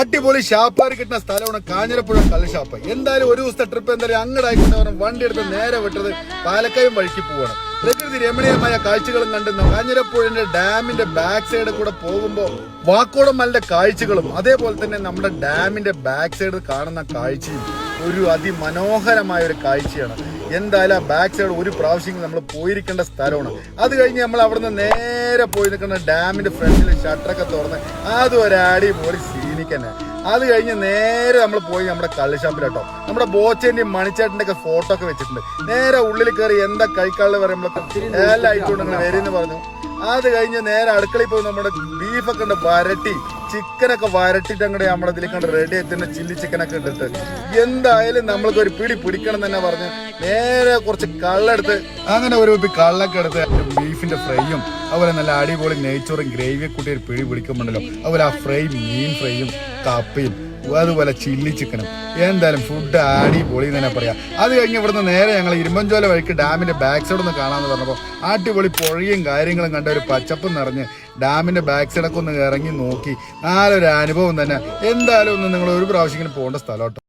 അടിപൊളി ഷാപ്പാർ കിട്ടുന്ന സ്ഥലമാണ് കാഞ്ഞിരപ്പുഴ കള്ള് ഷാപ്പ്. എന്തായാലും ഒരു ദിവസത്തെ ട്രിപ്പ് എന്തായാലും അങ്ങോട്ട് ആയിക്കൊണ്ട് വണ്ടി എടുത്ത് നേരെ വിട്ടത് പാലക്കയം വഴിക്ക് പോവാണ്. പ്രകൃതി രമണീയമായ കാഴ്ചകളും കണ്ട് കാഞ്ഞിരപ്പുഴന്റെ ഡാമിന്റെ ബാക്ക് സൈഡ് കൂടെ പോകുമ്പോൾ വാക്കോടം മലിന്റെ കാഴ്ചകളും അതേപോലെ തന്നെ നമ്മുടെ ഡാമിന്റെ ബാക്ക് സൈഡ് കാണുന്ന കാഴ്ചയും ഒരു അതിമനോഹരമായ ഒരു കാഴ്ചയാണ്. എന്തായാലും ആ ബാക്ക് സൈഡ് ഒരു പ്രാവശ്യം നമ്മൾ പോയിരിക്കേണ്ട സ്ഥലമാണ്. അത് കഴിഞ്ഞ് നമ്മൾ അവിടുന്ന് നേരെ പോയി നിൽക്കുന്ന ഡാമിന്റെ ഫ്രണ്ടിൽ ഷട്ടറൊക്കെ തുറന്ന് അതും ഒരു അടിപൊളി സീനിക്ക് തന്നെ അത് കഴിഞ്ഞ് നേരെ നമ്മൾ പോയി നമ്മുടെ കള്ളുഷാപ്പിലാട്ടോ നമ്മുടെ ബോച്ചേന്റെയും മണിച്ചേട്ടന്റെ ഒക്കെ ഫോട്ടോ ഒക്കെ വെച്ചിട്ടുണ്ട്. നേരെ ഉള്ളിൽ കയറി എന്താ കഴിക്കാനുള്ള പറയുമ്പോഴൊക്കെ എല്ലാം ആയിക്കൊണ്ട് വരുമെന്ന് പറഞ്ഞു. അത് കഴിഞ്ഞ് നേരെ അടുക്കളയിൽ പോയി നമ്മുടെ ബീഫൊക്കെ ഉണ്ട് വരട്ടി. ചിക്കനൊക്കെ വരട്ടിട്ട് അങ്ങോട്ട് നമ്മുടെ ഇതിലേക്ക് റെഡി ആയിട്ട് ചില്ലി ചിക്കനൊക്കെ ഇട്ടിട്ട്. എന്തായാലും നമ്മൾക്ക് ഒരു പിടി പിടിക്കണം തന്നെ പറഞ്ഞ്. നേരെ കുറച്ച് കള്ളെടുത്ത് അങ്ങനെ ഒരു കുപ്പി കള്ളൊക്കെ എടുത്ത് ബീഫിന്റെ ഫ്രൈയും അതുപോലെ നല്ല അടിപൊളി നെയ്ച്ചോറും ഗ്രേവിയെ കൂട്ടി ഒരു പിടി പിടിക്കുമ്പോണ്ടല്ലോ അതുപോലെ ആ ഫ്രൈ മീൻ ഫ്രൈയും കപ്പയും അതുപോലെ ചില്ലി ചിക്കനും. എന്തായാലും ഫുഡ് അടിപൊളി എന്ന് തന്നെ പറയാം. അത് കഴിഞ്ഞ് ഇവിടുന്ന് നേരെ ഞങ്ങൾ ഇരുമ്പഞ്ചോല വഴിക്ക് ഡാമിന്റെ ബാക്ക് സൈഡ് ഒന്ന് കാണാമെന്ന് പറഞ്ഞപ്പോൾ അടിപൊളി പുഴയും കാര്യങ്ങളും കണ്ട ഒരു പച്ചപ്പും നിറഞ്ഞ് ഡാമിന്റെ ബാക്ക് സൈഡൊക്കെ ഒന്ന് ഇറങ്ങി നോക്കി. നാലൊരു അനുഭവം തന്നെ. എന്തായാലും ഒന്ന് നിങ്ങൾ ഒരു പ്രാവശ്യം ഇങ്ങനെ പോകേണ്ട സ്ഥലം